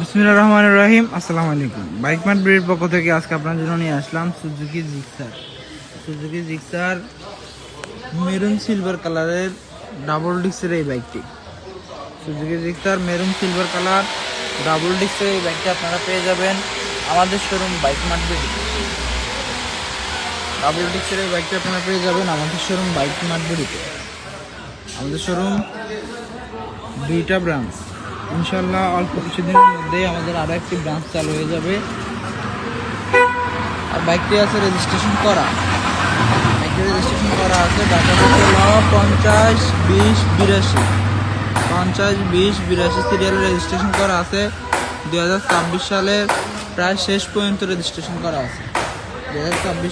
বিসমিল্লাহির রহমানির রহিম। আসসালামু আলাইকুম। বাইক মার্ট ব্রিডের পক্ষ থেকে আজকে আপনার জন্য নিয়ে আসলাম Suzuki Gixxer. Suzuki Gixxer maroon silver কালারের ডাবল ডিস্কের এই বাইকটি। Suzuki Gixxer maroon silver colour double ডিস্কের এই বাইকটি আপনারা পেয়ে যাবেন আমাদের শোরুম বাইক মার্ট ব্রিড ডাবল ডিস্কের এই বাইকটি আপনারা পেয়ে যাবেন আমাদের শোরুম বাইক মার্ট ব্রিডে আমাদের শোরুম দুইটা ব্রাঞ্চ ইনশাল্লাহ অল্প কিছুদিনের মধ্যেই আমাদের আরও একটি ব্রাঞ্চ চালু হয়ে যাবে। আর বাইকটি আছে রেজিস্ট্রেশন করা। বাইকটি রেজিস্ট্রেশন করা আছে পঞ্চাশ, বিশ, বিরাশি। পঞ্চাশ, বিশ, বিরাশি সিরিয়ালে রেজিস্ট্রেশন করা আছে। দু হাজার ছাব্বিশ সালের প্রায় শেষ পর্যন্ত রেজিস্ট্রেশন করা আছে। দু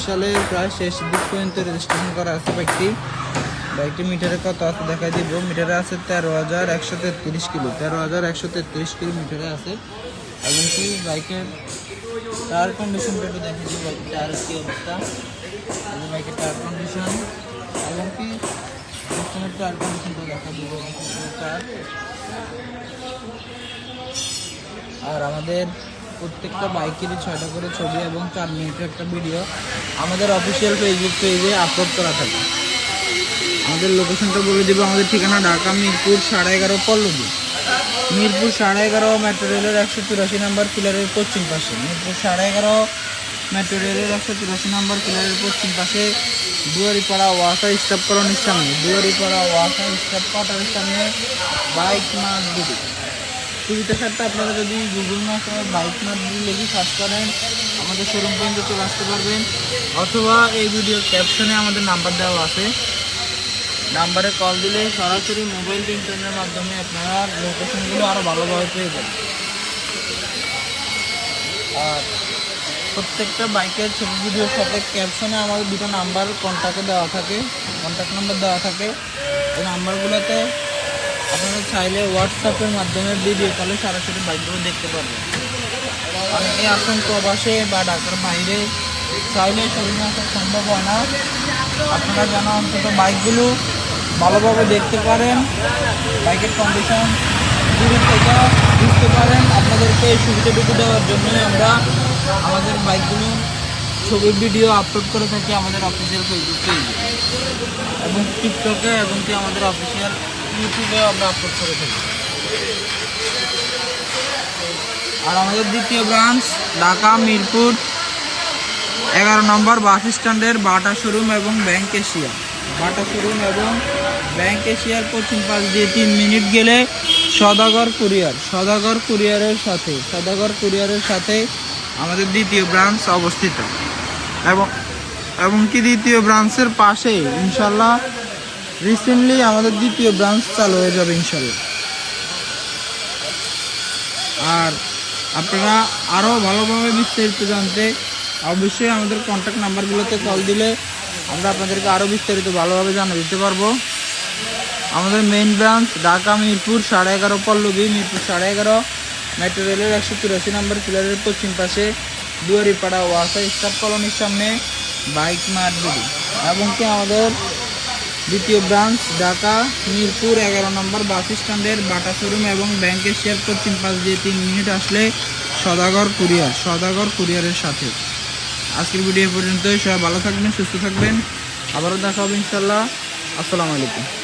সালের প্রায় শেষ দিক পর্যন্ত রেজিস্ট্রেশন করা আছে বাইকটি। বাইকটি মিটারে কত আছে দেখাই দিব। মিটারে আছে তেরো হাজার একশো তেত্রিশ কিলো। তেরো হাজার একশো তেত্রিশ কিলো মিটারে আছে। এবং কি বাইকের টায়ার কন্ডিশনটা একটু দেখে দিব। বাইকের টায়ারের কী অবস্থা। বাইকের টায়ার কন্ডিশন এবং কি পিছনের কন্ডিশনটা দেখা দিব। টায়ার আর আমাদের প্রত্যেকটা বাইকেরই ছয়টা করে ছবি এবং চার মিনিটের একটা ভিডিও আমাদের অফিসিয়াল ফেসবুক পেজে আপলোড করা থাকে। আমাদের লোকেশনটা বলে দেবো আমাদের ঠিকানা ঢাকা, মিরপুর, সাড়ে এগারো পল্লবী। মিরপুর সাড়ে এগারো মেট্রো রেলের একশো চুরাশি নাম্বার পিলারের পশ্চিম পাশে। মিরপুর সাড়ে এগারো মেট্রো রেলের একশো চুরাশি নাম্বার পিলারের পশ্চিম পাশে দুয়ারিপাড়া ওয়াসা স্টাফ কলোনির সামনে। দুয়ারিপাড়া ওয়াসা স্টাফ কোয়ার্টারের সামনে বাইক মার্ট দুটি সুবিধা সারটা আপনারা যদি গুগল ম্যাপে বাইক মার্ট দিয়ে সার্চ করেন, আমাদের শোরুম পর্যন্ত চলে আসতে পারবেন। অথবা এই ভিডিওর ক্যাপশনে আমাদের নাম্বার দেওয়া আছে। নাম্বারে কল দিলে সরাসরি মোবাইল ইন্টারনেটের মাধ্যমে আপনারা লোকেশনগুলো আরও ভালোভাবে পেয়ে যাবেন। আর প্রত্যেকটা বাইকের ছবি ভিডিওর সাথে ক্যাপশনে আমাদের দুটো নাম্বার কন্ট্যাক্টে দেওয়া থাকে। কন্ট্যাক্ট নাম্বার দেওয়া থাকে। এই নাম্বারগুলোতে আপনারা চাইলে হোয়াটসঅ্যাপের মাধ্যমে ভিডিও কলে সরাসরি বাইকগুলো দেখতে পারবেন। অনেকে আসেন প্রবাসে বা ঢাকার বাইরে চাইলে শরীরে আসা সম্ভব হয় না। আপনারা যেন অন্তত বাইকগুলো ভালোভাবে দেখতে পারেন, বাইকের কন্ডিশন দূরে থেকে বুঝতে পারেন। আপনাদেরকে এই সুবিধাটুকু দেওয়ার জন্যই আমরা আমাদের বাইকগুলো ছবি ভিডিও আপলোড করে থাকি আমাদের অফিসিয়াল ফেসবুক পেজে এবং টিকটকে এবং কি আমাদের অফিসিয়াল ইউটিউবেও আমরা আপলোড করে থাকি। আর আমাদের দ্বিতীয় ব্রাঞ্চ ঢাকা, মিরপুর, এগারো নম্বর বাস স্ট্যান্ডের বাটা শোরুম এবং ব্যাংক এশিয়া। বাটা শোরুম এবং ব্যাংক এশিয়ার পশ্চিম পাশ দিয়ে তিন মিনিট গেলে সদাগর কুরিয়ার, সদাগর কুরিয়ারের সাথে, সদাগর কুরিয়ারের সাথে আমাদের দ্বিতীয় ব্রাঞ্চ অবস্থিত। এবং এবং কি দ্বিতীয় ব্রাঞ্চের পাশে, ইনশাল্লাহ রিসেন্টলি আমাদের দ্বিতীয় ব্রাঞ্চ চালু হয়ে যাবে ইনশাল্লাহ আর আপনারা আরও ভালোভাবে বিস্তারিত জানতে অবশ্যই আমাদের কন্ট্যাক্ট নাম্বারগুলোতে কল দিলে আমরা আপনাদেরকে আরও বিস্তারিত ভালোভাবে জানা দিতে পারব। আমাদের মেইন ব্রাঞ্চ ঢাকা, মিরপুর, সাড়ে এগারো, পল্লবী, মিরপুর সাড়ে এগারো মেট্রো রেলের একশো চুরাশি নম্বর পিলারের পশ্চিম পাশে দুয়ারিপাড়া ওয়াসা স্টাফ কলোনির সামনে বাইক মার্ট এবং কি আমাদের দ্বিতীয় ব্রাঞ্চ, ঢাকা, মিরপুর, এগারো নম্বর বাস স্ট্যান্ডের বাটা শোরুম এবং ব্যাংকের শেয়ার পশ্চিম পাশ দিয়ে তিন মিনিট আসলে সদাগর কুরিয়ার, সদাগর কুরিয়ারের সাথে। আজকের ভিডিও পর্যন্তই। সবাই ভালো থাকবেন, সুস্থ থাকবেন। আবারও দেখা হবে ইনশাল্লাহ আসসালামু আলাইকুম।